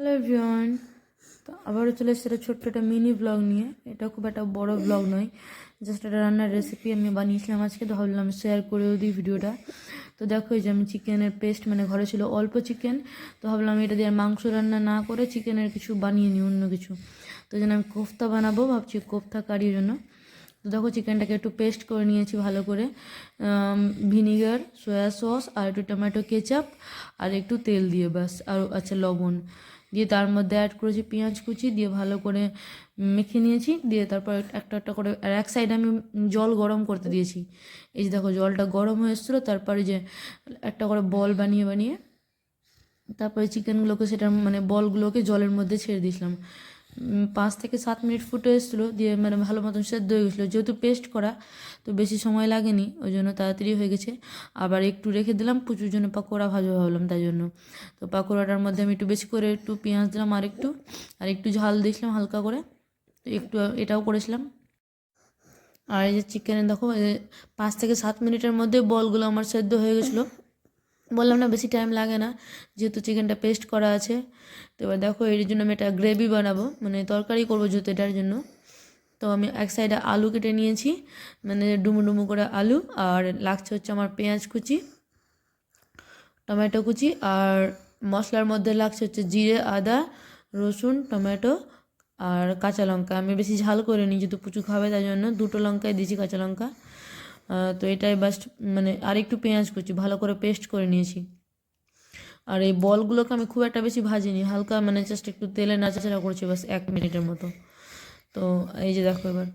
Hello V1 তো আবারও চলে এসেছে একটা ছোট্ট একটা মিনি ব্লগ নিয়ে। এটা খুব একটা বড় ব্লগ নয় জাস্ট একটা রান্নার রেসিপি আমি বানিয়েছিলাম আজকে, তো ভাবলাম শেয়ার করেও দিই ভিডিওটা। তো দেখো এই যে আমি চিকেনের পেস্ট মানে ঘরে ছিল অল্প চিকেন তো ভাবলাম এটা দিয়ে মাংস রান্না না করে চিকেনের কিছু বানিয়ে নিই, অন্য কিছু। তো যেন আমি কোফতা বানাবো, ভাবছি কোফতা কারির জন্য। তো দেখো চিকেনটাকে একটু পেস্ট করে নিয়েছি ভালো করে। ভিনিগার সয়া সস আর একটু টমেটো কেচাপ আর একটু তেল দিয়ে ব্যাস। আর আচ্ছা লবণ। দিয়ে তার মধ্যে অ্যাড করেছি পেঁয়াজ কুচি দিয়ে ভালো করে মেখে নিয়েছি। দিয়ে তারপর একটা একটা করে, আর এক সাইডে আমি জল গরম করতে দিয়েছি। এই যে দেখো জলটা গরম হয়ে এসেছিল, তারপরে যে একটা করে বল বানিয়ে বানিয়ে তারপরে চিকেনগুলোকে সেটা মানে বলগুলোকে জলের মধ্যে ছেড়ে দিয়েছিলাম। পাঁচ থেকে সাত মিনিট ফুটে এসেছিল, দিয়ে মানে ভালো মতন সেদ্ধ হয়ে গেছিল। যেহেতু পেস্ট করা, তো বেশি সময় লাগেনি, ওই জন্য তাড়াতাড়ি হয়ে গেছে। আবার একটু রেখে দিলাম প্রচুর জন্য পাকোড়া ভাজা ভাবলাম, তাই জন্য। তো পাকোড়াটার মধ্যে আমি একটু বেশি করে একটু পেঁয়াজ দিলাম আর একটু আর একটু ঝাল দিয়েছিলাম হালকা করে, তো একটু এটাও করেছিলাম। আর এই যে চিকেনে দেখো পাঁচ থেকে সাত মিনিটের মধ্যে বলগুলো আমার সেদ্ধ হয়ে গেছিল। বললাম না বেশি টাইম লাগে না, যেহেতু চিকেনটা পেস্ট করা আছে। তো এবার দেখো, এর জন্য আমি একটা গ্রেভি বানাবো মানে তরকারি করব যেহেতু এটার জন্য। তো আমি এক সাইডে আলু কেটে নিয়েছি মানে ডুমু ডুমু করে আলু, আর লাগছে হচ্ছে আমার পেঁয়াজ কুচি, টমেটো কুচি, আর মশলার মধ্যে লাগছে হচ্ছে জিরে, আদা, রসুন, টমেটো, আর কাঁচা লঙ্কা। আমি বেশি ঝাল করে নিই যেহেতু প্রচুর খাবে তাই জন্য। দুটো লঙ্কাই দিয়েছি কাঁচা লঙ্কা। তো এটাই বাস্ট মানে আর একটু পেঁয়াজ কুচি, ভালো করে পেস্ট করে নিয়েছি। আর এই বলগুলোকে আমি খুব একটা বেশি ভাজিনি, হালকা মানে জাস্ট একটু তেলে নাচাচাড়া করছি বাস এক মিনিটের মতো। তো এই যে দেখো এবার।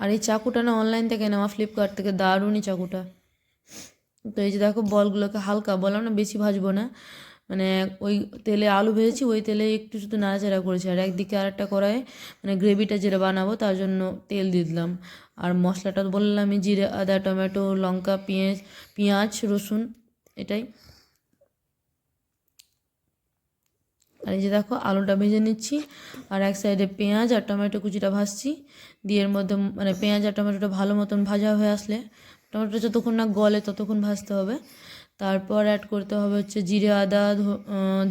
আর এই চাকুটা না অনলাইন থেকে নেওয়া ফ্লিপকার্ট থেকে দারুণই চাকুটা। তো এই যে দেখো বলগুলোকে হালকা, বললাম না বেশি ভাজবো না মানে ওই তেলে আলু ভেজেছি, ওই তেলে একটু শুধু নাড়াচাড়া করেছি। আর একদিকে আর একটা কড়াই মানে গ্রেভিটা যেটা বানাবো, তার জন্য তেল দিয়ে দিলাম। আর মশলাটা বললাম আমি জিরে, আদা, টমেটো, লঙ্কা, পেঁয়াজ পেঁয়াজ, রসুন, এটাই। আর এই যে দেখো, আলুটা ভেজে নিচ্ছি, আর এক সাইডে পেঁয়াজ আর টমেটো কুচিটা ভাজছি, দিয়ে এর মধ্যে মানে পেঁয়াজ আর টমেটোটা ভালো মতন ভাজা হয়ে আসলে টমেটো যতক্ষণ না গলে ততক্ষণ ভাজতে হবে। তারপর অ্যাড করতে হবে হচ্ছে জিরে, আদা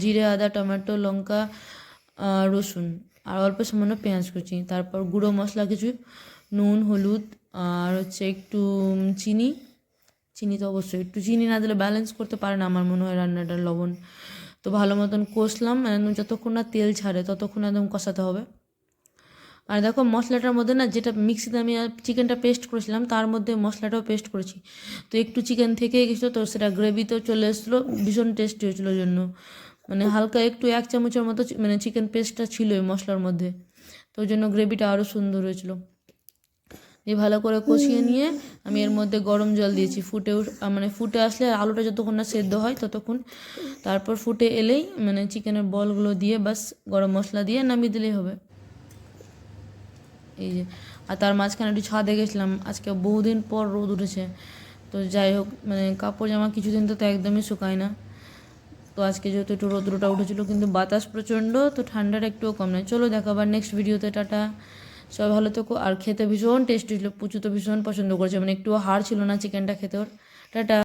জিরে, আদা, টমেটো, লঙ্কা রসুন, আর অল্প সামান্য পেঁয়াজ কুচি। তারপর গুঁড়ো মশলা কিছু নুন, হলুদ, আর হচ্ছে একটু চিনি। চিনি তো অবশ্যই। একটু চিনি না দিলে ব্যালেন্স করতে পারে না আমার মনে হয় রান্নাটার লবণ। তো ভালো মতন কষলাম একদম যতক্ষণ না তেল ছাড়ে ততক্ষণ একদম কষাতে হবে। আর দেখো মশলাটার মধ্যে না যেটা মিক্সিতে আমি চিকেনটা পেস্ট করেছিলাম, তার মধ্যে মশলাটাও পেস্ট করেছি। তো একটু চিকেন থেকে গেছিল, তো সেটা গ্রেভিতেও চলে এসেছিল, ভীষণ টেস্টি হয়েছিল জন্য। মানে হালকা একটু এক চামচের মতো মানে চিকেন পেস্টটা ছিল ওই মশলার মধ্যে। তো ওই জন্য গ্রেভিটা আরও সুন্দর হয়েছিল। দিয়ে ভালো করে কষিয়ে নিয়ে আমি এর মধ্যে গরম জল দিয়েছি। ফুটে উঠ- মানে ফুটে আসলে আলুটা যতক্ষণ না সেদ্ধ হয় ততক্ষণ। তারপর ফুটে এলেই মানে চিকেনের বলগুলো দিয়ে বাস গরম মশলা দিয়ে নামিয়ে দিলেই হবে। এই যে আর তার মাঝখানে একটু ছাদে গেছিলাম। আজকে বহুদিন পর রোদ উঠেছে। তো যাই হোক মানে কাপড় জামা কিছুদিন তো তো একদমই শুকায় না। তো আজকে যেহেতু একটু রোদ্রটা উঠেছিল কিন্তু বাতাস প্রচণ্ড তো ঠান্ডাটা একটুও কম নয় চলো দেখা আবার নেক্সট ভিডিওতে টাটা। সবাই ভালো থেকো। আর খেতে ভীষণ টেস্ট ছিল, পুচু তো ভীষণ পছন্দ করেছে মানে একটুও হাড় ছিল না চিকেনটা খেতে ওর। টাটা।